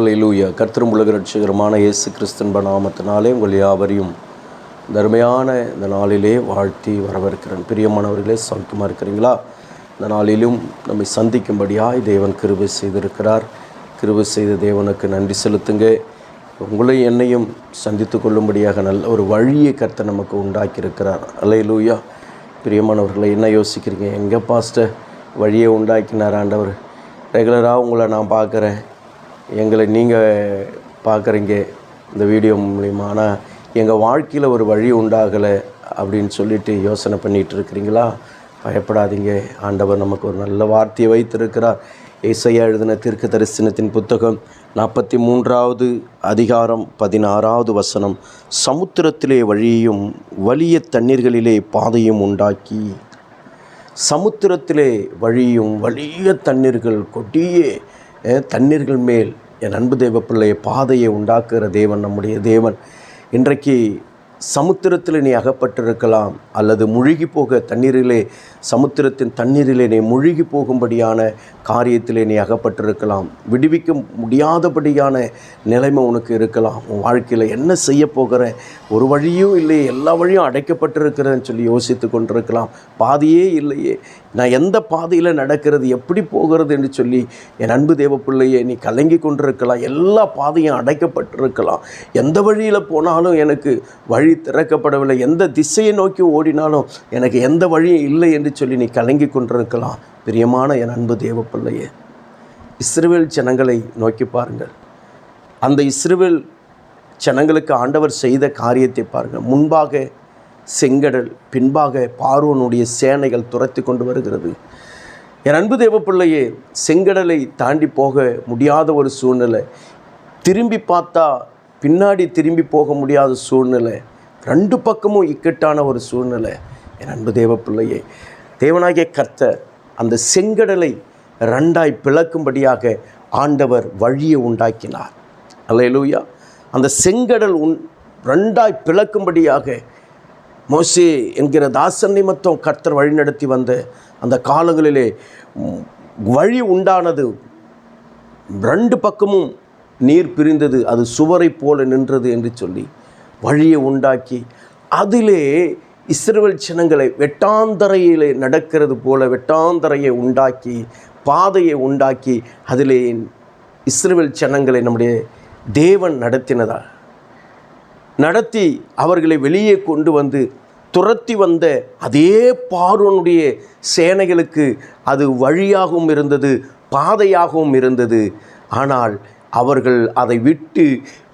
அல்லேலூயா கர்த்தரும் உலக ரட்சகரமான இயேசு கிறிஸ்தன்ப நாமத்தினாலே உங்கள் யாவரையும் தருமையான இந்த நாளிலே வாழ்த்தி வரவேற்கிறேன். பிரியமானவர்களே சௌக்கியமாக இருக்கிறீங்களா? இந்த நாளிலும் நம்மை சந்திக்கும்படியாய் தேவன் கிருபை செய்திருக்கிறார். கிருபை செய்த தேவனுக்கு நன்றி செலுத்துங்க. உங்களை என்னையும் சந்தித்து கொள்ளும்படியாக நல்ல ஒரு வழியை கர்த்தர் நமக்கு உண்டாக்கியிருக்கிறார். அல்லேலூயா பிரியமானவர்களை என்ன யோசிக்கிறீங்க? எங்கே பாஸ்டர் வழியை உண்டாக்கினார் ஆண்டவர்? ரெகுலராக உங்களை நான் பார்க்குறேன். எங்களை நீங்கள் பார்க்குறீங்க இந்த வீடியோ மூலிமா ஆனால் எங்கள் வாழ்க்கையில் ஒரு வழி உண்டாகலை அப்படின்னு சொல்லிட்டு யோசனை பண்ணிகிட்டு இருக்கிறீங்களா? பயப்படாதீங்க. ஆண்டவர் நமக்கு ஒரு நல்ல வார்த்தையை வைத்திருக்கிறார். இசையா எழுதின தீர்க்க தரிசனத்தின் புத்தகம் நாற்பத்தி மூன்றாவது அதிகாரம் பதினாறாவது வசனம். சமுத்திரத்திலே வழியையும் வலிய தண்ணீர்களிலே பாதையும் உண்டாக்கி. சமுத்திரத்திலே வழியும் வலிய தண்ணீர்கள் கொடிய தண்ணீர்கள் மேல் என் அன்பு தேவப்பிள்ளைய பாதையை உண்டாக்குகிற தேவன் நம்முடைய தேவன். இன்றைக்கு சமுத்திரத்தில் நீ அகப்பட்டிருக்கலாம் அல்லது முழுகி போக தண்ணீரிலே சமுத்திரத்தின் தண்ணீரிலே நீ முழுகி போகும்படியான காரியத்திலே நீ அகப்பட்டிருக்கலாம். விடுவிக்க முடியாதபடியான நிலைமை உனக்கு இருக்கலாம். உன் வாழ்க்கையில் என்ன செய்ய போகிற ஒரு வழியும் இல்லையே எல்லா வழியும் அடைக்கப்பட்டிருக்கிறேன்னு சொல்லி யோசித்து கொண்டிருக்கலாம். பாதையே இல்லையே. நான் எந்த பாதையில் நடக்கிறது எப்படி போகிறது என்று சொல்லி என் அன்பு தேவ நீ கலங்கி கொண்டிருக்கலாம். எல்லா பாதையும் அடைக்கப்பட்டிருக்கலாம். எந்த வழியில் போனாலும் எனக்கு வழி திறக்கப்படவில்லை. எந்த திசையை நோக்கி ஓடினாலும் எனக்கு எந்த வழியும் இல்லை என்று சொல்லி நீ கலங்கி கொண்டிருக்கலாம். பிரியமான என் அன்பு தேவ பிள்ளையே ஜனங்களை நோக்கி பாருங்கள். அந்த இஸ்ரேல் ஜனங்களுக்கு ஆண்டவர் செய்த காரியத்தை பாருங்கள். முன்பாக செங்கடல் பின்பாக பார்வோனுடைய சேனைகள் துரத்தி கொண்டு வருகிறது. என் அன்பு தேவப்பிள்ளையே செங்கடலை தாண்டி போக முடியாத ஒரு சூழ்நிலை. திரும்பி பார்த்தா பின்னாடி திரும்பி போக முடியாத சூழ்நிலை. ரெண்டு பக்கமும் இக்கட்டான ஒரு சூழ்நிலை. என் அன்பு தேவப்பிள்ளையே தேவனாகிய கர்த்தர் அந்த செங்கடலை ரெண்டாய் பிளக்கும்படியாக ஆண்டவர் வழியை உண்டாக்கினார். அல்லேலூயா. அந்த செங்கடல் உன் ரெண்டாய் பிளக்கும்படியாக மோசி என்கிற தாசன் நிமித்தம் கர்த்தர் வழிநடத்தி வந்த அந்த காலங்களிலே வழி உண்டானது. ரெண்டு பக்கமும் நீர் பிரிந்தது அது சுவரை போல நின்றது என்று சொல்லி வழியை உண்டாக்கி அதிலே இஸ்ரவேல் ஜனங்களை வெட்டாந்தரையிலே நடக்கிறது போல வெட்டாந்தரையை உண்டாக்கி பாதையை உண்டாக்கி அதிலே இஸ்ரவேல் ஜனங்களை நம்முடைய தேவன் நடத்தினதா நடத்தி அவர்களை வெளியே கொண்டு வந்து துரத்தி வந்த அதே பார்வனுடைய சேனைகளுக்கு அது வழியாகவும் இருந்தது பாதையாகவும் இருந்தது. ஆனால் அவர்கள் அதை விட்டு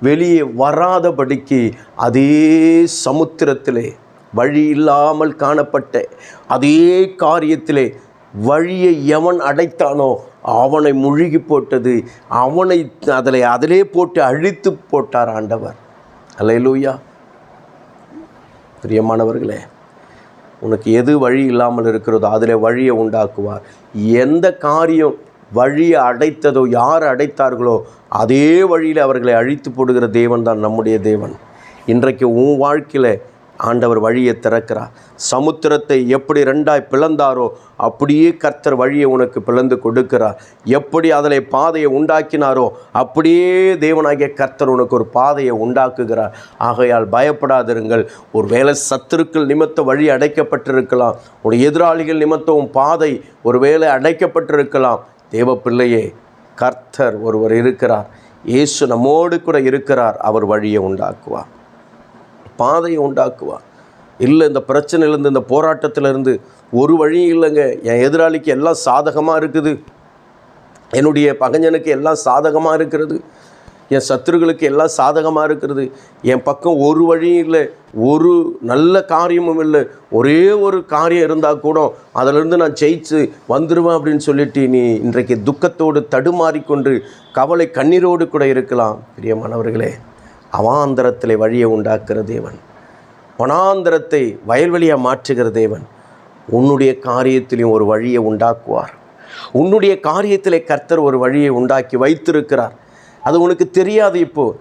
வெளியே வராதபடிக்கு அதே சமுத்திரத்திலே வழி இல்லாமல் காணப்பட்ட அதே காரியத்திலே வழியை எவன் அடைத்தானோ அவனை முழுகி போட்டது அவனை அதில் அதிலே போட்டு அழித்து போட்டார் ஆண்டவர். அலையலூயா பிரியமானவர்களே உனக்கு எது வழி இல்லாமல் இருக்கிறதோ அதில் வழியை உண்டாக்குவார். எந்த காரியம் வழியை அடைத்ததோ யார் அடைத்தார்களோ அதே வழியில் அவர்களை அழித்து போடுகிற தேவன் தான் நம்முடைய தேவன். இன்றைக்கு உன் வாழ்க்கையில் ஆண்டவர் வழியை திறக்கிறார். சமுத்திரத்தை எப்படி ரெண்டாய் பிளந்தாரோ அப்படியே கர்த்தர் வழியை உனக்கு பிளந்து கொடுக்கிறார். எப்படி அதில் பாதையை உண்டாக்கினாரோ அப்படியே தேவனாகிய கர்த்தர் உனக்கு ஒரு பாதையை உண்டாக்குகிறார். ஆகையால் பயப்படாதிருங்கள். ஒரு வேளை சத்துருக்கள் நிமித்த வழி அடைக்கப்பட்டிருக்கலாம். ஒரு எதிராளிகள் நிமித்தவும் பாதை ஒரு வேளை அடைக்கப்பட்டிருக்கலாம். தேவ பிள்ளையே கர்த்தர் ஒருவர் இருக்கிறார். இயேசு நம்மோடு கூட இருக்கிறார். அவர் வழியை உண்டாக்குவார். பாதையை உண்டாக்குவார். இல்லை இந்த பிரச்சனையிலேருந்து இந்த போராட்டத்திலேருந்து ஒரு வழியும் இல்லைங்க. என் எதிராளிக்கு எல்லாம் சாதகமாக இருக்குது. என்னுடைய பகஞ்சனுக்கு எல்லாம் சாதகமாக இருக்கிறது. என் சத்துருகளுக்கு எல்லாம் சாதகமாக இருக்கிறது. என் பக்கம் ஒரு வழியும் இல்லை. ஒரு நல்ல காரியமும் இல்லை. ஒரே ஒரு காரியம் இருந்தால் கூட அதிலிருந்து நான் ஜெயிச்சு வந்துடுவேன் அப்படின்னு சொல்லிட்டு நீ இன்றைக்கு துக்கத்தோடு தடுமாறிக்கொண்டு கவலை கண்ணீரோடு கூட இருக்கலாம். பிரியமானவர்களே. அவாந்தரத்தில் வழியை உண்டாக்குற தேவன். வனாந்தரத்தை வயல்வெளியாக மாற்றுகிற தேவன். உன்னுடைய காரியத்திலையும் ஒரு வழியை உண்டாக்குவார். உன்னுடைய காரியத்திலே கர்த்தர் ஒரு வழியை உண்டாக்கி வைத்திருக்கிறார். அது உனக்கு தெரியாது இப்போ.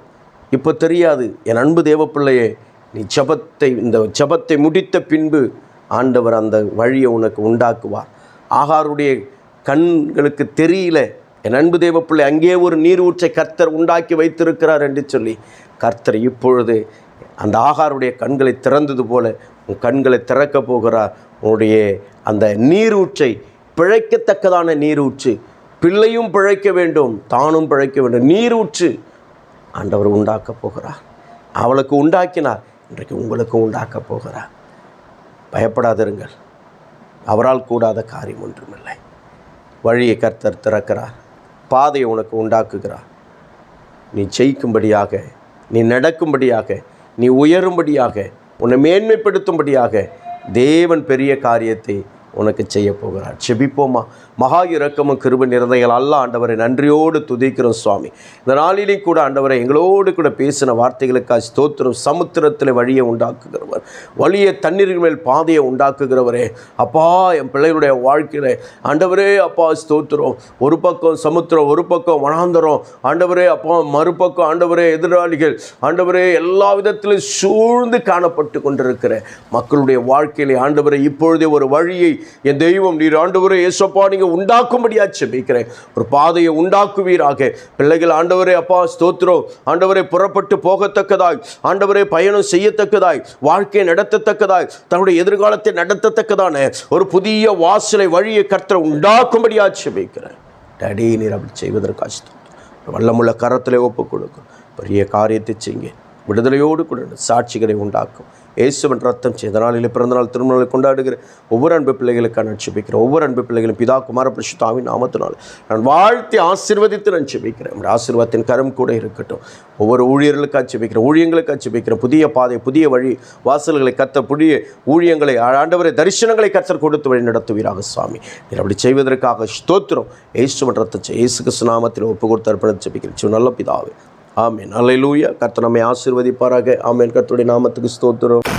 இப்போ தெரியாது. என் அன்பு தேவப்பிள்ளையே நீ ஜபத்தை இந்த ஜபத்தை முடித்த பின்பு ஆண்டவர் அந்த வழியை உனக்கு உண்டாக்குவார். ஆகாருடைய கண்களுக்கு தெரியல. என் அன்பு தெய்வ பிள்ளை அங்கே ஒரு நீர் கர்த்தர் உண்டாக்கி வைத்திருக்கிறார் என்று சொல்லி கர்த்தர் இப்பொழுது அந்த ஆகாருடைய கண்களை திறந்தது போல உன் கண்களை திறக்கப் போகிறார். உன்னுடைய அந்த நீரூற்றை பிழைக்கத்தக்கதான நீரூற்று பிள்ளையும் பிழைக்க வேண்டும் தானும் பிழைக்க வேண்டும் நீரூற்று ஆண்டவர் உண்டாக்கப் போகிறார். அவளுக்கு உண்டாக்கினார் இன்றைக்கு உங்களுக்கும் உண்டாக்கப் போகிறார். பயப்படாதிருங்கள் அவரால் கூடாத காரியம் ஒன்றுமில்லை. வழியை கர்த்தர் திறக்கிறார். பாதையை உனக்கு உண்டாக்குகிறார். நீ ஜெயிக்கும்படியாக நீ நடக்கும்படியாக நீ உயரும்படியாக உன்னை மேன்மைப்படுத்தும்படியாக தேவன் பெரிய காரியத்தை உனக்கு செய்ய போகிறார். செபிப்போமா மகா இரக்கமும் கிருப நிறந்தைகள் அல்ல ஆண்டவரை நன்றியோடு துதிக்கிறோம் சுவாமி. இந்த நாளிலே கூட ஆண்டவரை எங்களோடு கூட பேசின வார்த்தைகளுக்காக ஸ்தோத்திரம் சமுத்திரத்தில் வழியை உண்டாக்குகிறவர். வழியை தண்ணீர்கள் மேல் பாதையை உண்டாக்குகிறவரே. அப்பா என் பிள்ளைகளுடைய வாழ்க்கையில் ஆண்டவரே அப்பா ஸ்தோத்திரம். ஒரு பக்கம் சமுத்திரம் ஒரு பக்கம் வனாந்தரம். ஆண்டவரே அப்பா மறுபக்கம் ஆண்டவரே எதிராளிகள். ஆண்டவரே எல்லா விதத்திலும் சூழ்ந்து காணப்பட்டு கொண்டிருக்கிற மக்களுடைய வாழ்க்கையிலே ஆண்டவரை இப்பொழுதே ஒரு வழியை என் தெய்வம் நீர் ஆண்டவரே இயேசப்பா நீங்கள் உண்டாக்கும்படியா செபிக்கிறேன் ஒரு பாதையை உண்டாக்குவீராக. பிள்ளைகள் ஆண்டவரே அப்பா ஸ்தோத்திரம். ஆண்டவரை புறப்பட்டு போகத்தக்கதாய். ஆண்டவரை பயணம் செய்யத்தக்கதாய். வாழ்க்கையை நடத்தத்தக்கதாய். தன்னுடைய எதிர்காலத்தை நடத்தத்தக்கதான. ஒரு புதிய வாசலை வழியை கர்த்தரை உண்டாக்கும்படியா செபிக்கிறேன் டேடி நீர் அப்படி செய்வதற்காக வல்லமுள்ள கரத்திலே ஒப்பு கொடுக்கும் பெரிய காரியத்தை செய்யுங்க. விடுதலையோடு கூட சாட்சிகளை உண்டாக்கும். இயேசுவன் ரத்தம் செய்த நாளில் பிறந்தநாள் திருமணங்களை கொண்டாடுகிற ஒவ்வொரு அன்பு பிள்ளைகளுக்காக நான் செபிக்கிறேன் ஒவ்வொரு அன்பு பிள்ளைகளும் பிதா குமார பிரசுத்தாவின் நாமத்தினால் நான் வாழ்த்தி ஆசீர்வதித்து நான் செபிக்கிறேன் நம்முடைய ஆசீர்வாதத்தின் கரம் கூட இருக்கட்டும். ஒவ்வொரு ஊழியர்களுக்காக செபிக்கிறேன் ஊழியங்களுக்காக செபிக்கிறேன் புதிய பாதை புதிய வழி வாசல்களை கத்த புதிய ஊழியங்களை ஆண்டவரை தரிசனங்களை கத்தர் கொடுத்து வழி நடத்துவீராக சுவாமி நீர் அப்படி செய்வதற்காக ஸ்தோத்திரம். இயேசுவன் ரத்தம் இயேசு கிருஷ்ண நாமத்தில் ஒப்பு கொடுத்து அர்ப்பணித்து செபிக்கிறேன் நல்ல பிதாவே ஆமீன். அலையிலூயா கர்த்த நம்மை ஆசிர்வதிப்பாராக. ஆமீன். கர்த்தருடைய நாமத்துக்கு ஸ்தோத்திரம்.